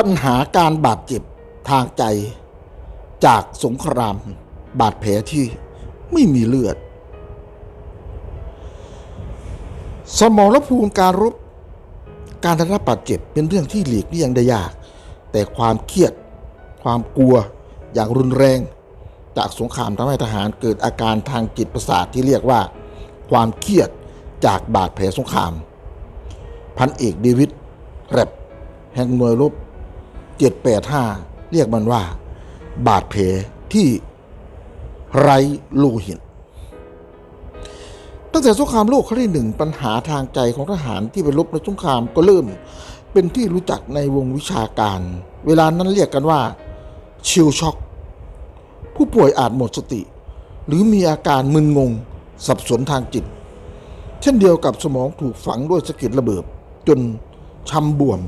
ปัญหาการบาดเจ็บทางใจ จากสงครามบาดแผลที่ไม่มีเลือด สมรภูมิการรบการได้รับบาดเจ็บเป็นเรื่องที่หลีกเลี่ยงได้ยาก แต่ความเครียด ความกลัวอย่างรุนแรง จากสงครามทำให้ทหารเกิดอาการทางจิตประสาทที่เรียกว่า ความเครียดจากบาดแผลสงคราม พันเอกเดวิดแรปแห่งหน่วยรบ 785 เรียกมันว่า บาดแผลที่ไร้โลหิต ตั้งแต่สงครามโลกครั้งที่หนึ่งปัญหาทางใจของทหารที่ไปรบในสงครามก็เริ่ม เป็นที่รู้จักในวงวิชาการ เวลานั้นเรียกกันว่า ชิลช็อก ผู้ป่วยอาจหมดสติ หรือมีอาการมึนงง สับสนทางจิต เช่นเดียวกับสมองถูกฝังด้วยสะเก็ดระเบิดจนช้ำบวม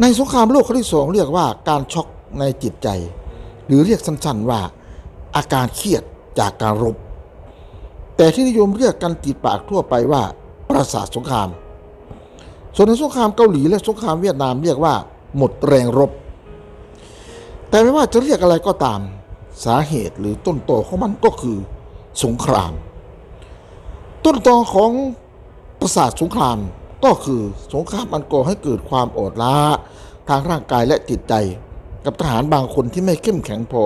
ในสงครามโลกครั้งที่สองเรียกว่าการช็อกในจิตใจ หรือเรียกสั้นๆว่าอาการเครียดจากการรบ แต่ที่นิยมเรียกกันติดปากทั่วไปว่าประสาทสงคราม ส่วนในสงครามเกาหลีและสงครามเวียดนามเรียกว่า หมดแรงรบ แต่ไม่ว่าจะเรียกอะไรก็ตามสาเหตุหรือต้นตอของมันก็คือสงคราม ต้นตอของประสาทสงคราม ก็คือสงครามอันก่อให้เกิดความอดล้า ทางร่างกายและจิตใจ กับทหารบางคนที่ไม่เข้มแข็งพอ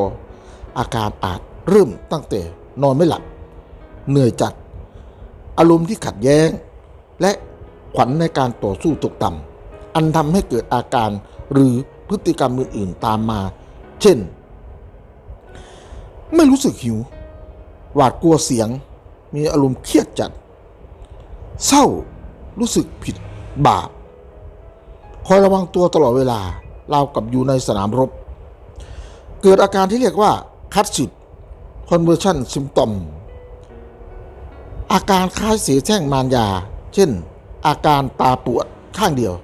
อาการอาจเริ่มตั้งแต่นอนไม่หลับ เหนื่อยจัด อารมณ์ที่ขัดแย้ง และขวัญในการต่อสู้ตกต่ำอันทำให้เกิดอาการหรือพฤติกรรมอื่นๆตามมา เช่น ไม่รู้สึกหิว หวาดกลัวเสียง มีอารมณ์เครียดจัด เศร้า รู้สึกผิดบาป คอยระวังตัวตลอดเวลาเรากับอยู่ในสนามรบ เกิดอาการที่เรียกว่าคัดสิท conversion symptom อาการคล้ายเสียแช่งมารยา เช่น อาการตาปวดข้างเดียว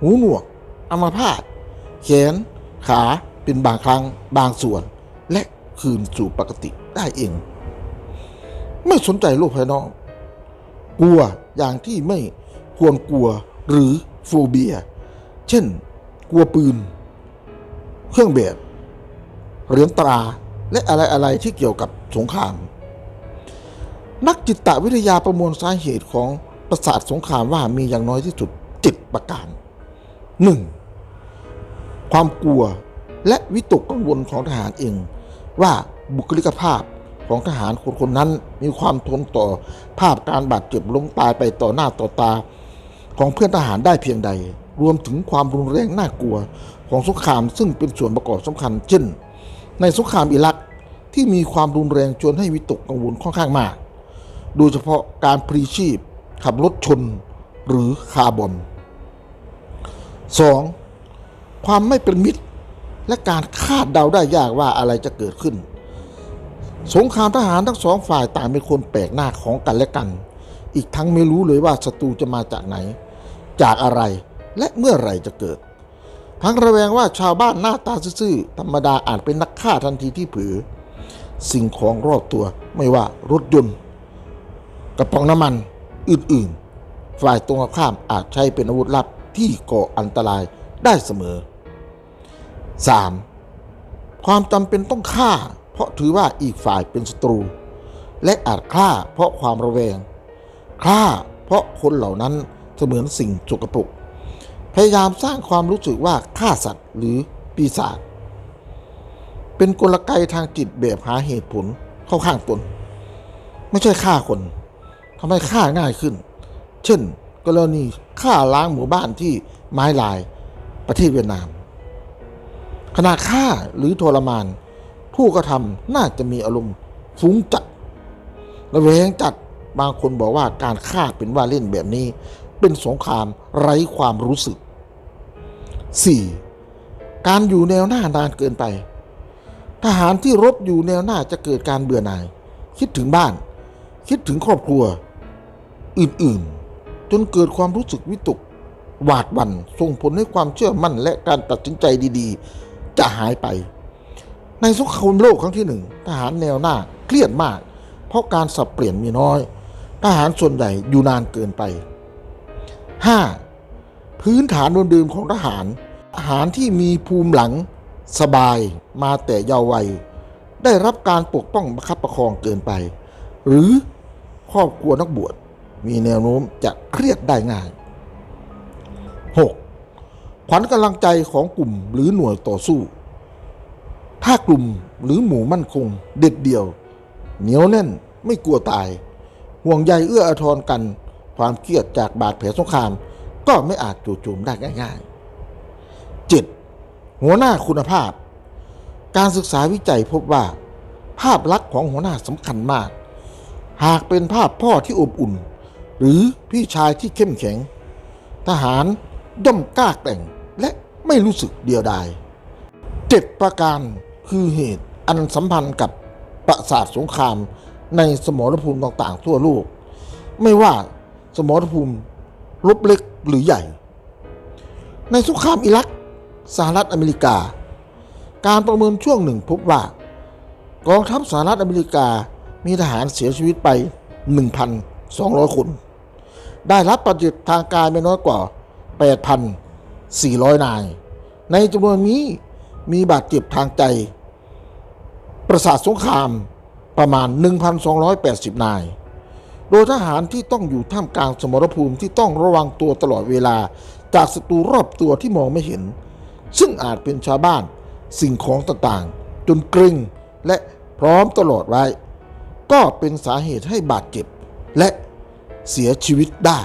หูหนวกอัมพาตแขน ขาเป็นบางครั้งบางส่วน และคืนสู่ปกติได้เอง ไม่สนใจโลกภายนอก กลัว อย่างที่ไม่ควรกลัวหรือโฟเบีย เช่น กลัวปืน เครื่องแบบ เหรียญตรา และอะไรอะไรๆที่เกี่ยวกับสงคราม นักจิตวิทยาประมวลสาเหตุของประสาทสงครามว่ามีอย่างน้อยที่สุดจิตประการ 1. ความกลัวและวิตกกังวลของทหารเอง ว่าบุคลิกภาพ ของทหารคนคนๆนั้น มีความทนต่อภาพการบาดเจ็บล้มตายไปต่อหน้าต่อตา ของเพื่อนทหารได้เพียงใด รวมถึงความรุนแรงน่ากลัวของสงครามซึ่งเป็นส่วนประกอบสำคัญ เช่น ในสงครามอิรักที่มีความรุนแรงจนให้วิตกกังวลค่อนข้างมาก โดยเฉพาะการพลีชีพ ขับรถชน หรือคาร์บอม 2. ความไม่เป็นมิตร และการคาดเดาได้ยากว่าอะไรจะเกิดขึ้น สงครามทหารทั้งสองฝ่ายต่างเป็นคนแปลกหน้าของกันและกัน อีกทั้งไม่รู้เลยว่าศัตรูจะมาจากไหน จากอะไรและเมื่อไรจะเกิด ทั้งระแวงว่าชาวบ้านหน้าตาซื่อธรรมดาอาจเป็นนักฆ่าทันทีที่เผือ สิ่งของรอบตัวไม่ว่ารถยนต์กระป๋องน้ำมันอื่นๆ ฝ่ายตรงข้ามอาจใช้เป็นอาวุธลับที่ก่ออันตรายได้เสมอ 3. ความจำเป็นต้องฆ่า เพราะถือว่าอีกฝ่ายเป็นศัตรู และอาจฆ่าเพราะความระแวงฆ่าเพราะคนเหล่านั้นเสมือนสิ่งสกปรกพยายามสร้างความรู้สึกว่าฆ่าสัตว์หรือปีศาจเป็นกลไกทางจิตแบบหาเหตุผลเข้าข้างตน ไม่ใช่ฆ่าคนทำให้ฆ่าง่ายขึ้น เช่น กรณีฆ่าล้างหมู่บ้านที่ไม้ลายประเทศเวียดนามขณะฆ่าหรือทรมาน ผู้กระทำน่าจะมีอารมณ์ฟุ้งจัดระแวงจัดบางคนบอกว่าการฆ่าเป็นว่าเล่นแบบนี้ เป็นสงครามไร้ความรู้สึก 4. การอยู่แนวหน้านานเกินไป ทหารที่รบอยู่แนวหน้าจะเกิดการเบื่อหน่าย คิดถึงบ้าน คิดถึงครอบครัว อื่นๆ จนเกิดความรู้สึกวิตก หวาดหวั่นส่งผลให้ความเชื่อมั่นและการตัดสินใจดีๆ จะหายไป ในสงครามโลกครั้งที่หนึ่งทหารแนวหน้าเครียดมาก เพราะการสับเปลี่ยนมีน้อย ทหารส่วนใหญ่อยู่นานเกินไป 5. พื้นฐานเดิมของทหารทหารที่มีภูมิหลังสบายมาแต่เยาว์วัย ได้รับการปกป้องประคับประคองเกินไป หรือครอบครัวนักบวชมีแนวโน้มจะเครียดได้ง่าย 6. ขวัญกำลังใจของกลุ่มหรือหน่วยต่อสู้ ถ้ากลุ่มหรือหมู่มั่นคง เด็ดเดี่ยว เหนียวแน่นไม่กลัวตาย ห่วงใยเอื้ออาทรกัน ความเครียดจากบาดแผลสงคราม ก็ไม่อาจจู่โจมได้ง่ายๆ 7. หัวหน้าคุณภาพ การศึกษาวิจัยพบว่า ภาพลักษณ์ของหัวหน้าสำคัญมาก หากเป็นภาพพ่อที่อบอุ่น หรือพี่ชายที่เข้มแข็ง ทหารย่อมกล้าแกร่งและไม่รู้สึกเดียวดายเจ็ดประการ คือเหตุอันสัมพันธ์กับประสาทสงครามในสมรภูมิต่างๆ ทั่วโลก ไม่ว่าสมรภูมิรบเล็กหรือใหญ่ ในสงครามอิรักสหรัฐอเมริกา การประเมินช่วงหนึ่งพบว่า กองทัพสหรัฐอเมริกามีทหารเสียชีวิตไป 1,200 คน ได้รับบาดเจ็บทางกายไม่น้อยกว่า 8,400 นาย ในจำนวนนี้มีบาดเจ็บทางใจ ประสาทสงครามประมาณ 1,280 นาย โดยทหารที่ต้องอยู่ท่ามกลางสมรภูมิที่ต้องระวังตัวตลอดเวลาจากศัตรูรอบตัวที่มองไม่เห็น ซึ่งอาจเป็นชาวบ้านสิ่งของต่างๆ จนกรงและพร้อมตลอดไว้ ก็เป็นสาเหตุให้บาดเจ็บและเสียชีวิตได้